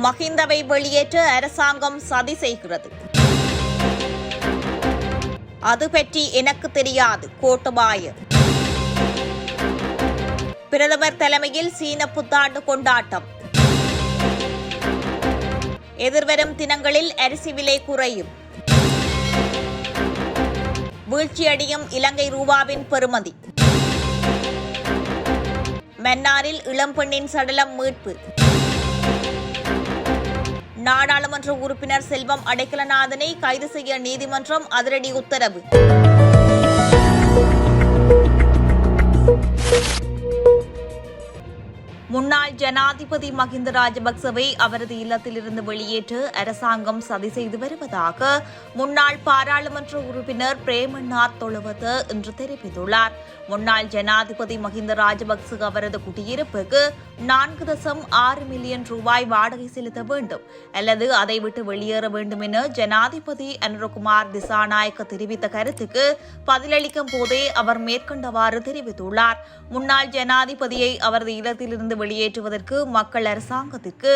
மஹிந்தவை வெளியேற்ற அரசாங்கம் சதி செய்கிறது. அது பற்றி எனக்கு தெரியாது கோட்டுபாய பிரதமர் தலைமையில் சீன புத்தாண்டு கொண்டாட்டம். எதிர்வரும் தினங்களில் அரிசி விலை குறையும். வீழ்ச்சியடையும் இலங்கை ரூபாவின் பெறுமதி. மன்னாரில் இளம்பெண்ணின் சடலம் மீட்பு. நாடாளுமன்ற உறுப்பினர் செல்வம் அடைக்கலநாதனை கைது செய்ய நீதிமன்றம் அதிரடி உத்தரவு. முன்னாள் ஜனாதிபதி மஹிந்த ராஜபக்சவை அவரது இல்லத்திலிருந்து வெளியேற்ற அரசாங்கம் சதி செய்து வருவதாக முன்னாள் பாராளுமன்ற உறுப்பினர் பிரேமநாத் தொழுவத இன்று தெரிவித்துள்ளார். முன்னாள் ஜனாதிபதி மஹிந்த ராஜபக்ச அவரது குடியிருப்புக்கு நான்கு தசம் ஆறு மில்லியன் ரூபாய் வாடகை செலுத்த வேண்டும் அல்லது அதை விட்டு வெளியேற வேண்டும் என ஜனாதிபதி அனுரகுமார் திசாநாயக்க தெரிவித்த கருத்துக்கு பதிலளிக்கும் போதே அவர் மேற்கண்டவாறு தெரிவித்துள்ளார். முன்னாள் ஜனாதிபதியை அவரது இல்லத்திலிருந்து வெளியேற்றுவதற்கு மக்கள் அரசாங்கத்திற்கு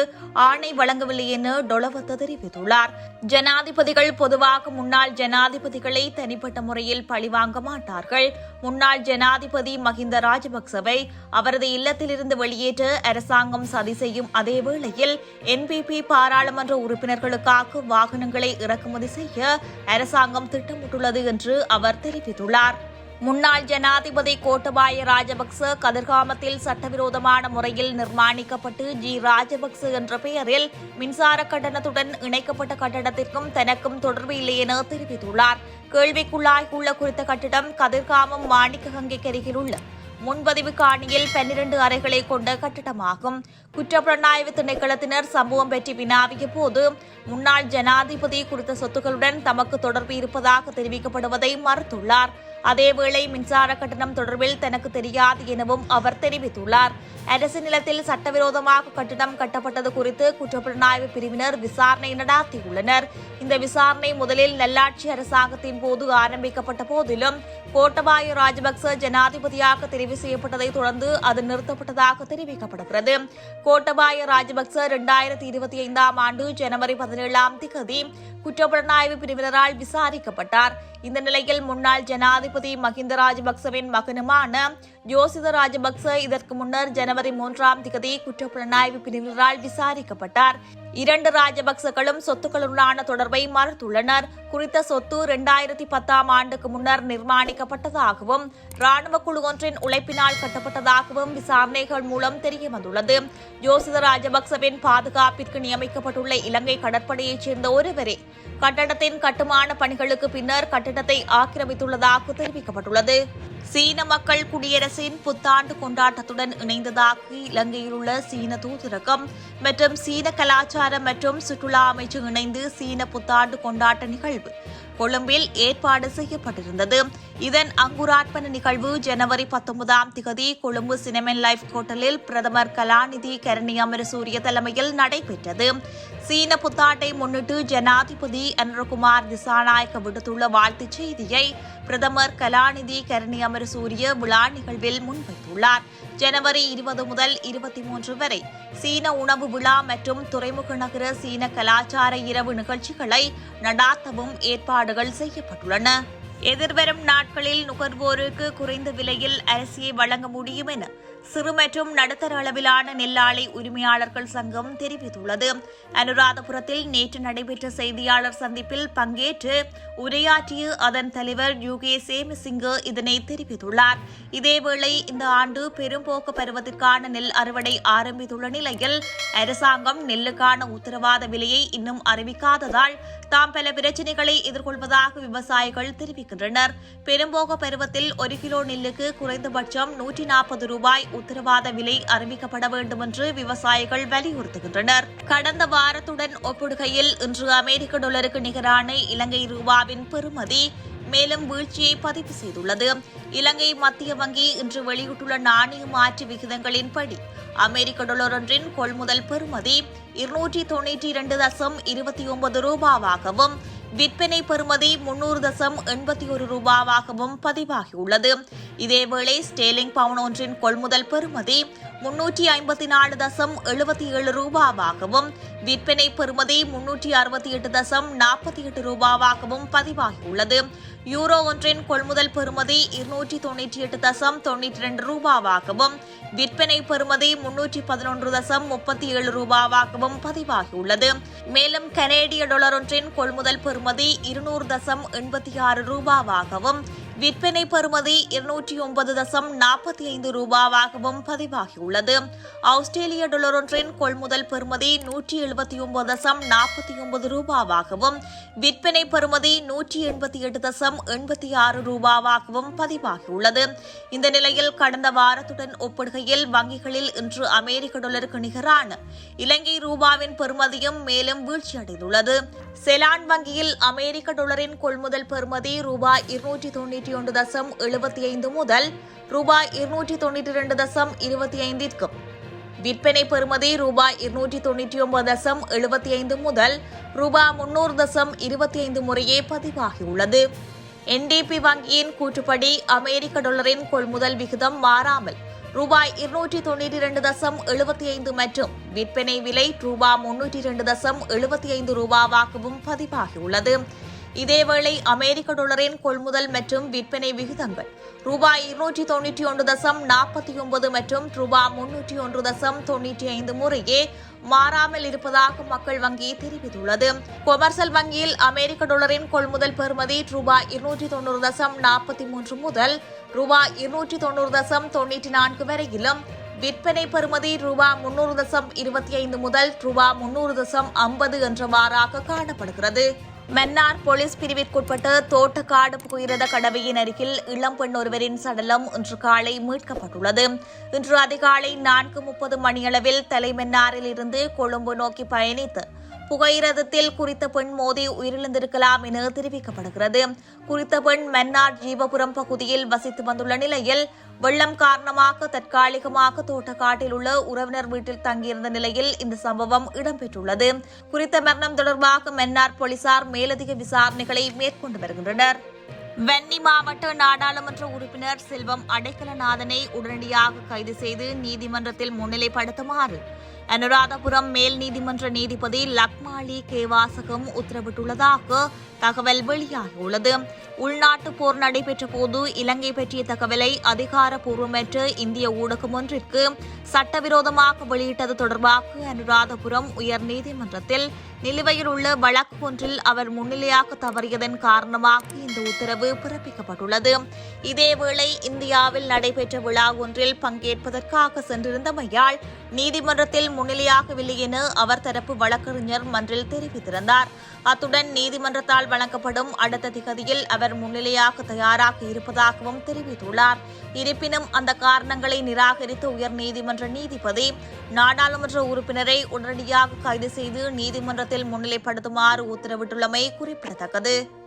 ஆணை வழங்கவில்லை என டொலவத்த தெரிவித்துள்ளார். ஜனாதிபதிகள் பொதுவாக முன்னாள் ஜனாதிபதிகளை தனிப்பட்ட முறையில் பழிவாங்க மாட்டார்கள். முன்னாள் ஜனாதிபதி மஹிந்த ராஜபக்சவை அவரது இல்லத்திலிருந்து வெளியேற்ற அரசாங்கம் சதி செய்யும் அதே வேளையில் என்பிபி பாராளுமன்ற உறுப்பினர்களுக்காக வாகனங்களை இறக்குமதி செய்ய அரசாங்கம் திட்டமிட்டுள்ளது என்று அவர் தெரிவித்துள்ளார். முன்னாள் ஜனாதிபதி கோட்டபாய ராஜபக்ச கதிர்காமத்தில் சட்டவிரோதமான முறையில் நிர்மாணிக்கப்பட்டு ஜி ராஜபக்ச என்ற பெயரில் மின்சார கட்டணத்துடன் இணைக்கப்பட்ட கட்டடத்திற்கும் தனக்கும் தொடர்பு இல்லை என தெரிவித்துள்ளார். கேள்விக்குள்ளாகியுள்ள குறித்த கட்டிடம் கதிர்காமம் மாணிக்ககங்கைக்கு அருகில் உள்ள முன்பதிவு காணியில் பன்னிரண்டு அறைகளை கொண்ட கட்டிடமாகும். குற்றப்புலனாய்வு திணைக்களத்தினர் சம்பவம் பற்றி வினாவிய போது முன்னாள் ஜனாதிபதி குறித்த சொத்துக்களுடன் தமக்கு தொடர்பு இருப்பதாக தெரிவிக்கப்படுவதை மறுத்துள்ளார். அதேவேளை மின்சார கட்டணம் தொடர்பில் தனக்கு தெரியாது எனவும் அவர் தெரிவித்துள்ளார். அரசு நிலத்தில் சட்டவிரோதமாக கட்டிடம் கட்டப்பட்டது குறித்து குற்றப்புலனாய்வு பிரிவினர் விசாரணை நடாத்தியுள்ளனர். இந்த விசாரணை முதலில் நல்லாட்சி அரசாங்கத்தின் போது ஆரம்பிக்கப்பட்ட போதிலும் கோட்டபாய ராஜபக்ச ஜனாதிபதியாக தெரிவு செய்யப்பட்டதை தொடர்ந்து அது நிறுத்தப்பட்டதாக தெரிவிக்கப்படுகிறது. கோட்டபாய ராஜபக்ச இரண்டாயிரத்தி இருபத்தி ஐந்தாம் ஆண்டு ஜனவரி பதினேழாம் திகதி குற்றப்புலனாய்வு பிரிவினரால் விசாரிக்கப்பட்டார். இந்த நிலையில் முன்னாள் ஜனாதிபதி மஹிந்த ராஜபக்சவின் மகனுமான ஜோசித ராஜபக்ச இதற்கு முன்னர் ஜனவரி மூன்றாம் திகதி குற்றப்புலனாய்வு பிரிவினரால் விசாரிக்கப்பட்டார். இரண்டு ராஜபக்சகளும் சொத்துக்களுடனான தொடர்பை மறுத்துள்ளனர். குறித்த சொத்து இரண்டாயிரத்தி பத்தாம் ஆண்டுக்கு முன்னர் நிர்மாணிக்கப்பட்டதாகவும் ராணுவ குழு ஒன்றின் உழைப்பினால் கட்டப்பட்டதாகவும் விசாரணைகள் மூலம் தெரியவந்துள்ளது. ஜோசித ராஜபக்சவின் பாதுகாப்பிற்கு நியமிக்கப்பட்டுள்ள இலங்கை கடற்படையைச் சேர்ந்த ஒருவரே கட்டடத்தின் கட்டுமான பணிகளுக்கு பின்னர் கட்டிடத்தை ஆக்கிரமித்துள்ளதாக தெரிவிக்கப்பட்டுள்ளது. சீன மக்கள் குடியரசின் புத்தாண்டு கொண்டாட்டத்துடன் இணைந்ததாக இலங்கையில் உள்ள சீன தூதரகம் மற்றும் சீன கலாச்சாரம் மற்றும் சுற்றுலா அமைச்சு இணைந்து சீன புத்தாண்டு கொண்டாட்ட நிகழ்வு கொழும்பில் ஏற்பாடு செய்யப்பட்டிருந்தது. இதன் அங்குரார்ப்பண நிகழ்வு ஜனவரி பத்தொன்பதாம் திகதி கொழும்பு சினிமன் லைஃப் ஹோட்டலில் பிரதமர் கலாநிதி கரணி அமரசூரிய தலைமையில் நடைபெற்றது. சீன புத்தாட்டை முன்னிட்டு ஜனாதிபதி அனுரகுமார் திசாநாயக்க விடுத்துள்ள வாழ்த்துச் செய்தியை பிரதமர் கலாநிதி கரணி அமரசூரிய விழா நிகழ்வில் முன்வைத்துள்ளார். ஜனவரி இருபது முதல் இருபத்தி மூன்று வரை சீன உணவு விழா மற்றும் துறைமுக நகர சீன கலாச்சார இரவு நிகழ்ச்சிகளை நடாத்தவும் ஏற்பாடுகள் செய்யப்பட்டுள்ளன. எதிர்வரும் நாட்களில் நுகர்வோருக்கு குறைந்த விலையில் அரிசியை வழங்க முடியும் என சிறு மற்றும் நடுத்தர அளவிலான நெல்லாலை உரிமையாளர்கள் சங்கம் தெரிவித்துள்ளது. அனுராதபுரத்தில் நேற்று நடைபெற்ற செய்தியாளர் சந்திப்பில் பங்கேற்று உரையாற்றிய அதன் தலைவர் யுகே சேமசிங்கு இதனை தெரிவித்துள்ளார். இதேவேளை இந்த ஆண்டு பெரும்போக்கு பருவத்திற்கான நெல் அறுவடை ஆரம்பித்துள்ள நிலையில் அரசாங்கம் நெல்லுக்கான உத்தரவாத விலையை இன்னும் அறிவிக்காததால் தாம் பல பிரச்சினைகளை எதிர்கொள்வதாக விவசாயிகள் வருகின்றனர் பெரும்போக பருவத்தில் ஒரு கிலோ நெல்லுக்கு குறைந்தபட்சம் நூற்றி நாற்பது ரூபாய் உத்தரவாத விலை அறிவிக்கப்பட வேண்டும் என்று விவசாயிகள் வலியுறுத்துகின்றனர். கடந்த வாரத்துடன் ஒப்பிடுகையில் இன்று அமெரிக்க டாலருக்கு நிகரான இலங்கை ரூபாவின் பெறுமதி மேலும் வீழ்ச்சியை பதிவு செய்துள்ளது. இலங்கை மத்திய வங்கி இன்று வெளியிட்டுள்ள நாணய மாற்று விகிதங்களின்படி அமெரிக்க டாலர் ஒன்றின் கொள்முதல் பெறுமதி இருநூற்றி தொன்னூற்றி இரண்டு தசம் இருபத்தி ஒன்பது ரூபாவாகவும் விற்பனை பெறுமதி முன்னூறு தசம் எண்பத்தி ஒரு ரூபாவாகவும் பதிவாகியுள்ளது. இதேவேளை ஸ்டேலிங் பவுன் ஒன்றின் கொள்முதல் பெறுமதி முன்னூற்றி ஐம்பத்தி நாலு தசம் எழுபத்தி ஏழு ரூபாவாகவும் விற்பனை பெறுமதி முன்னூற்றி அறுபத்தி எட்டு தசம் நாற்பத்தி எட்டு ரூபாவாகவும் பதிவாகியுள்ளது. யூரோ ஒன்றின் கொள்முதல் பெறுமதி இருநூற்றி தொன்னூற்றி எட்டு தசம் தொன்னூற்றி ரெண்டு ரூபாவாகவும் விற்பனை பெறுமதி முன்னூற்றி பதினொன்று தசம் முப்பத்தி ஏழு ரூபாவாகவும் பதிவாகியுள்ளது. மேலும் கனேடிய டாலர் ஒன்றின் கொள்முதல் பெறுமதி இருநூறு தசம் எண்பத்தி ஆறு ரூபாவாகவும் விற்பனை பெறுமதி இருநூற்றி ஒன்பது தசம் நாற்பத்தி ஐந்து ரூபாவாகவும் பதிவாகியுள்ளது. ஆஸ்திரேலிய டாலர் ஒன்றின் கொள்முதல் பெறுமதி நூற்றி எழுபத்தி ஒன்பது தசம் நாற்பத்தி ஒன்பது ரூபாவாகவும் விற்பனை பெறுமதி நூற்றி எண்பத்தி எட்டு தசம் எண்பத்தி ஆறு ரூபாவாகவும் பதிவாகியுள்ளது. இந்த நிலையில் கடந்த வாரத்துடன் ஒப்பிடுகையில் வங்கிகளில் இன்று அமெரிக்க டாலருக்கு நிகரான இலங்கை ரூபாவின் பெறுமதியும் மேலும் வீழ்ச்சியடைந்துள்ளது. செலான் வங்கியில் அமெரிக்க டாலரின் கொள்முதல் பெறுமதி ரூபாய் இருநூற்றி தொன்னூற்றி ஒன்று தசம் எழுபத்தி ஐந்து முதல் ரூபாய் இருநூற்றி தொன்னூற்றி இரண்டு தசம் இருபத்தி ஐந்திற்கும். விற்பனை பெறுமதி ரூபாய் இருநூற்றி தொன்னூற்றி ஒன்பது தசம் எழுபத்தி ஐந்து முதல் ரூபாய் முன்னூறு தசம் இருபத்தி ஐந்து முறையே பதிவாகியுள்ளது. என்டிபி வங்கியின் கூற்றுப்படி அமெரிக்க டாலரின் கொள்முதல் விகிதம் மாறாமல் ரூபாய் இருநூற்றி தொண்ணூற்றி இரண்டு தசம் எழுபத்தி ஐந்து மற்றும் விற்பனை விலை ரூபாய் முன்னூற்றி இரண்டு தசம் எழுபத்தி ஐந்து ரூபாவாகவும் பதிவாகியுள்ளது. இதேவேளை அமெரிக்க டாலரின் கொள்முதல் மற்றும் விற்பனை விகிதங்கள் ரூபாய் இருநூற்றி தொன்னூற்றி ஒன்று தசம் நாற்பத்தி ஒன்பது மற்றும் ரூபாய் முன்னூற்றி ஒன்று தசம் தொன்னூற்றி ஐந்து முறையே மாறாமல் இருப்பதாக மக்கள் வங்கி தெரிவித்துள்ளது. கொமர்சல் வங்கியில் அமெரிக்க டாலரின் கொள்முதல் பெறுமதி ரூபாய் இருநூற்றி தொண்ணூறு தசம் நாற்பத்தி மூன்று முதல் ரூபாய் இருநூற்றி தொண்ணூறு தசம் தொன்னூற்றி நான்கு வரையிலும். விற்பனை பெறுமதி ரூபாய் முன்னூறு தசம் இருபத்தி ஐந்து முதல் ரூபாய் முன்னூறு தசம் ஐம்பது என்றவாறாக காணப்படுகிறது. மன்னார் போலீஸ் பிரிவிற்குட்பட்ட தோட்டக்காடு புகிரத கடவையின் அருகில் இளம் பெண் ஒருவரின் சடலம் இன்று காலை மீட்கப்பட்டுள்ளது. இன்று அதிகாலை நான்கு முப்பது மணியளவில் தலைமன்னாரில் இருந்து கொழும்பு நோக்கி பயணித்து புகையிரதத்தில் குறித்த பெண் மோதி உயிரிழந்திருக்கலாம் என தெரிவிக்கப்படுகிறது. குறித்த பெண் மன்னார் ஜீவபுரம் பகுதியில் வசித்து வந்துள்ள நிலையில் வெள்ளம் காரணமாக தற்காலிகமாக தோட்டக்காட்டில் உள்ள உறவினர் வீட்டில் தங்கியிருந்த நிலையில் இந்த சம்பவம் இடம்பெற்றுள்ளது. குறித்த மரணம் தொடர்பாக மன்னார் போலீசார் மேலதிக விசாரணைகளை மேற்கொண்டு வருகின்றனர். வெண்ணி மாவட்ட நாடாளுமன்ற உறுப்பினர் செல்வம் அடைக்கலநாதனை உடனடியாக கைது செய்து நீதிமன்றத்தில் முன்னிலைப்படுத்துமாறு அனுராதபுரம் மேல் நீதிமன்ற நீதிபதி லக்மாலி கேவாசகம் உத்தரவிட்டுள்ளதாக தகவல் வெளியாகியுள்ளது. உள்நாட்டு போர் நடைபெற்ற போது இலங்கை பற்றிய தகவலை அதிகாரப்பூர்வமற்ற இந்திய ஊடகம் ஒன்றிற்கு சட்டவிரோதமாக வெளியிட்டது தொடர்பாக அனுராதபுரம் உயர்நீதிமன்றத்தில் நிலுவையில் உள்ள வழக்கு ஒன்றில் அவர் முன்னிலையாக தவறியதன் காரணமாக இந்த உத்தரவு பிறப்பிக்கப்பட்டுள்ளது. இதேவேளை இந்தியாவில் நடைபெற்ற விழா ஒன்றில் பங்கேற்பதற்காக சென்றிருந்தமையால் நீதிமன்றத்தில் முன்னிலையாகவில்லை என அவர் தரப்பு வழக்கறிஞர் மன்றில் தெரிவித்திருந்தார். அத்துடன் நீதிமன்றத்தால் வழங்கப்படும் அடுத்த திகதியில் அவர் முன்னிலையாக தயாராக இருப்பதாகவும் தெரிவித்துள்ளார். இருப்பினும் அந்த காரணங்களை நிராகரித்த உயர்நீதிமன்ற நீதிபதி நாடாளுமன்ற உறுப்பினரை உடனடியாக கைது செய்து நீதிமன்றத்தில் முன்னிலைப்படுத்துமாறு உத்தரவிட்டுள்ளமை குறிப்பிடத்தக்கது.